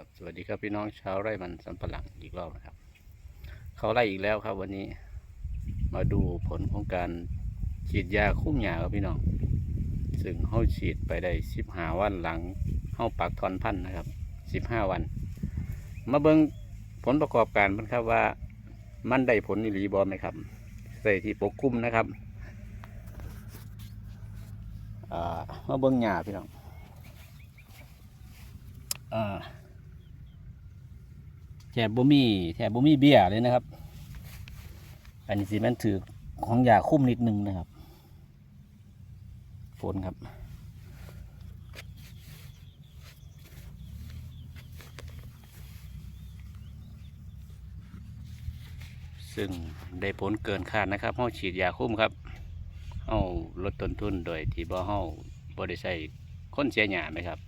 ครับสวัสดีครับพี่น้องชาวไร่มันสำปะหลังอีกรอบนะครับ เขาไล่อีกแล้วครับ วันนี้ มาดูผลของการฉีดยาคุ้มหยาครับพี่น้อง ซึ่งเขาฉีดไปได้สิบห้าวันหลังเข้าปักทอนพันธุ์นะครับสิบห้าวัน มาเบิ่งผลประกอบการมันครับว่ามันได้ผลอีหลีบอไหมครับ ใส่ที่ปกคลุมนะครับมาเบิ่งหญ้าพี่น้องอ่า ถบบ่มีแถบบ่มีเบี้ยเลยนะครับ อันนี้สิมันถือของยาคุ้มนิดนึงนะครับฝนครับ ซึ่งได้ผลเกินคาดนะครับเฮาฉีดยาคุ้มครับเฮาลดต้นทุนโดยที่บ่เฮาบ่ได้ใช้คนเสียหยาไหมครับ